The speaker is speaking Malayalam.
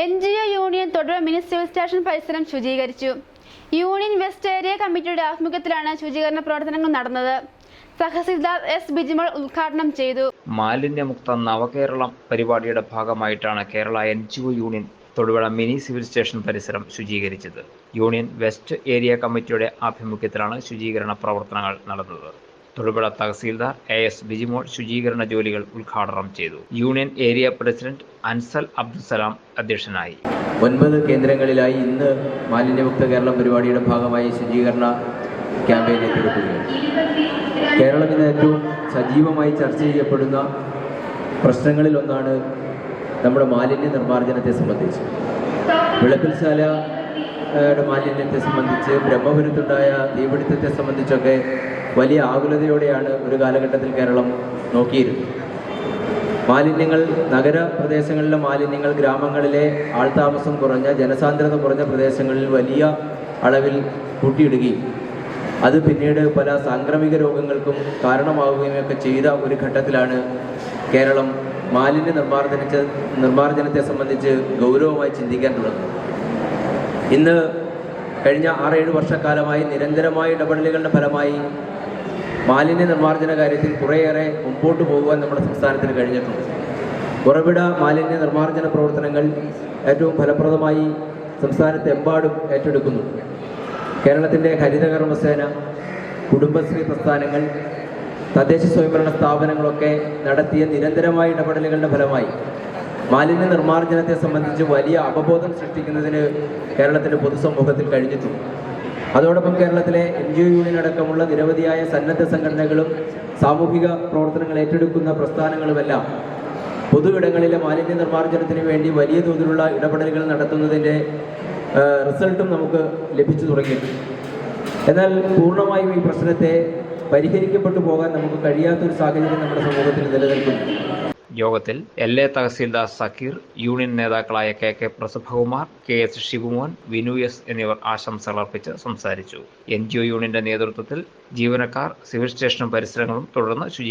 N G O union Thodupuzha mini civil station പരിസരം ശുചീകരിച്ചു. യൂണിയൻ വെസ്റ്റ് ഏരിയ കമ്മിറ്റിയുടെ ആഭിമുഖ്യത്തിലാണ് ശുചീകരണ പ്രവർത്തനങ്ങൾ നടന്നത്. തഹസിൽദാർ എസ് ബിജിമോൾ ഉദ്ഘാടനം ചെയ്തു. മാലിന്യമുക്ത നവകേരളം പരിപാടിയുടെ ഭാഗമായിട്ടാണ് Kerala N G O union Thodupuzha mini civil station പരിസരം ശുചീകരിച്ചത്. യൂണിയൻ വെസ്റ്റ് ഏരിയ കമ്മിറ്റിയുടെ ആഭിമുഖ്യത്തിലാണ് ശുചീകരണ പ്രവർത്തനങ്ങൾ നടന്നത്. തൊടുപുഴ തഹസീൽദാർ എ എസ് ബിജിമോൾ ശുചീകരണ ജോലികൾ ഉദ്ഘാടനം ചെയ്തു. Union area president Ansal Abdussalam അധ്യക്ഷനായി. ഒൻപത് കേന്ദ്രങ്ങളിലായി ഇന്ന് മാലിന്യമുക്ത കേരളം പരിപാടിയുടെ ഭാഗമായി ശുചീകരണ ക്യാമ്പയിൻ ഏറ്റെടുക്കുകയാണ് കേരളത്തിന് ഏറ്റവും സജീവമായി ചർച്ച ചെയ്യപ്പെടുന്ന പ്രശ്നങ്ങളിൽ ഒന്നാണ് നമ്മുടെ മാലിന്യ നിർമ്മാർജനത്തെ സംബന്ധിച്ച്. വിളപ്പിൽശാല യുടെ മാലിന്യത്തെ സംബന്ധിച്ച് ബ്രഹ്മപുരത്തുണ്ടായ തീപിടുത്തത്തെ സംബന്ധിച്ചൊക്കെ വലിയ ആകുലതയോടെയാണ് ഒരു കാലഘട്ടത്തിൽ കേരളം നോക്കിയിരുന്നത്. മാലിന്യങ്ങൾ നഗര പ്രദേശങ്ങളിലെ മാലിന്യങ്ങൾ ഗ്രാമങ്ങളിലെ ആൾതാമസം കുറഞ്ഞ ജനസാന്ദ്രത കുറഞ്ഞ പ്രദേശങ്ങളിൽ വലിയ അളവിൽ കൂട്ടിയിടുകയും അത് പിന്നീട് പല സാംക്രമിക രോഗങ്ങൾക്കും കാരണമാവുകയും ഒക്കെ ചെയ്ത ഒരു ഘട്ടത്തിലാണ് കേരളം മാലിന്യ നിർമ്മാർജനത്തെ നിർമ്മാർജനത്തെ സംബന്ധിച്ച് ഗൗരവമായി ചിന്തിക്കാൻ തുടങ്ങുന്നത്. ഇന്ന് കഴിഞ്ഞ ആറേഴ് വർഷക്കാലമായി നിരന്തരമായ ഇടപെടലുകളുടെ ഫലമായി മാലിന്യ നിർമ്മാർജന കാര്യത്തിൽ കുറേയേറെ മുമ്പോട്ട് പോകുവാൻ നമ്മുടെ സംസ്ഥാനത്തിന് കഴിഞ്ഞിട്ടുണ്ട്. ഉറവിട മാലിന്യ നിർമ്മാർജന പ്രവർത്തനങ്ങൾ ഏറ്റവും ഫലപ്രദമായി സംസ്ഥാനത്തെമ്പാടും ഏറ്റെടുക്കുന്നു. കേരളത്തിന്റെ ഹരിതകർമ്മസേന കുടുംബശ്രീ പ്രസ്ഥാനങ്ങൾ തദ്ദേശ സ്വയംഭരണ സ്ഥാപനങ്ങളൊക്കെ നടത്തിയ നിരന്തരമായ ഇടപെടലുകളുടെ ഫലമായി മാലിന്യ നിർമ്മാർജനത്തെ സംബന്ധിച്ച് വലിയ അവബോധം സൃഷ്ടിക്കുന്നതിന് കേരളത്തിന്റെ പൊതുസമൂഹത്തിൽ കഴിഞ്ഞിട്ടുണ്ട്. അതോടൊപ്പം കേരളത്തിലെ എൻ ജി ഒ യൂണിയൻ അടക്കമുള്ള നിരവധിയായ സന്നദ്ധ സംഘടനകളും സാമൂഹിക പ്രവർത്തനങ്ങൾ ഏറ്റെടുക്കുന്ന പ്രസ്ഥാനങ്ങളുമെല്ലാം പൊതു ഇടങ്ങളിലെ മാലിന്യ നിർമ്മാർജനത്തിന് വേണ്ടി വലിയ തോതിലുള്ള ഇടപെടലുകൾ നടത്തുന്നതിന്റെ റിസൾട്ടും നമുക്ക് ലഭിച്ചു തുടങ്ങിയിട്ടുണ്ട്. എന്നാൽ പൂർണമായും ഈ പ്രശ്നത്തെ പരിഹരിക്കപ്പെട്ടു പോകാൻ നമുക്ക് കഴിയാത്തൊരു സാഹചര്യം നമ്മുടെ സമൂഹത്തിൽ നിലനിൽക്കുന്നു. യോഗത്തിൽ L A tahsildar Sakeer union നേതാക്കളായ K K Prasabhakumar K S Sivamon Vinu S എന്നിവർ ആശംസകൾ അർപ്പിച്ച് സംസാരിച്ചു. എൻ ജി ഒ യൂണിയന്റെ നേതൃത്വത്തിൽ ജീവനക്കാർ സിവിൽ സ്റ്റേഷനും പരിസരങ്ങളും തുടർന്ന് ശുചീകരിച്ചു